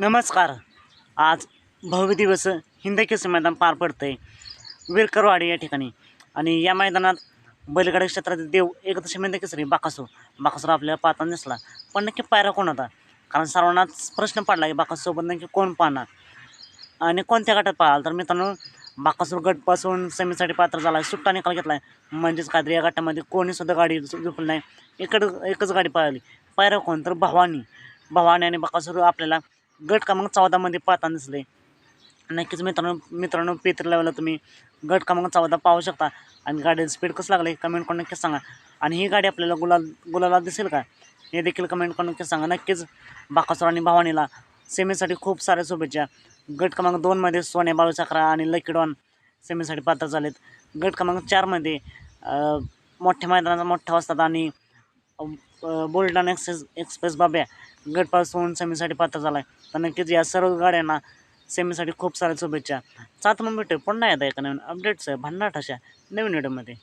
नमस्कार. आज भव्य दिवस हिंदकेसरी मैदान पार पडतं आहे विरकरवाडी या ठिकाणी. आणि या मैदानात बैलगाडी क्षेत्रातील देव एकदशी हिंद केसरी बाकासूर. बाकासूर आपल्याला पाहता दिसला. पण नक्की पायरा कोण होता? कारण सर्वांनाच प्रश्न पडला की बाकासोबत नक्की कोण पाहणार? आणि कोणत्या गटात पाहाल? तर मित्रांनो बाकासूर गटपासून सेमीसाठी पात्र झाला आहे सुट्टा निकाल घेतला आहे म्हणजेच काहीतरी या गटामध्ये कोणीसुद्धा गाडी झोपली नाही. इकडं एकच गाडी पाहिली पायरा कोण? तर भवानी. भवानी आणि बाकासूर आपल्याला गट क्रमांक चौदामध्ये पाहताना दिसले नक्कीच मित्रांनो मित्रांनो पेत्र लेवलला तुम्ही गट क्रमांक चौदा पाहू शकता. आणि गाडीचं स्पीड कसं लागलं हे कमेंट करून नक्कीच सांगा. आणि ही गाडी आपल्याला गुलाल गुलाला दिसेल का? हे देखील कमेंट करून नक्कीच सांगा. नक्कीच बाकासोर आणि भवानीला सेमीसाठी खूप साऱ्या शुभेच्छा. गट क्रमांक दोनमध्ये सोन्या बाळू आणि लकी डॉन सेमीसाठी पात्र झालेत. गट क्रमांक चारमध्ये मोठ्या मैदानाचा मोठ्या वाजतात आणि बुलढाणा एक्सेस एक्सप्रेस बाब्या गटपासून सेमीसाठी पात्र झाला आहे तर नक्कीच या सर्व गाड्यांना सेमीसाठी खूप साऱ्या शुभेच्छा. सात मग भेटू पुन्हा येतं एका नवीन अपडेट्स आहे भन्नाट अशा नवीन व्हिडिओमध्ये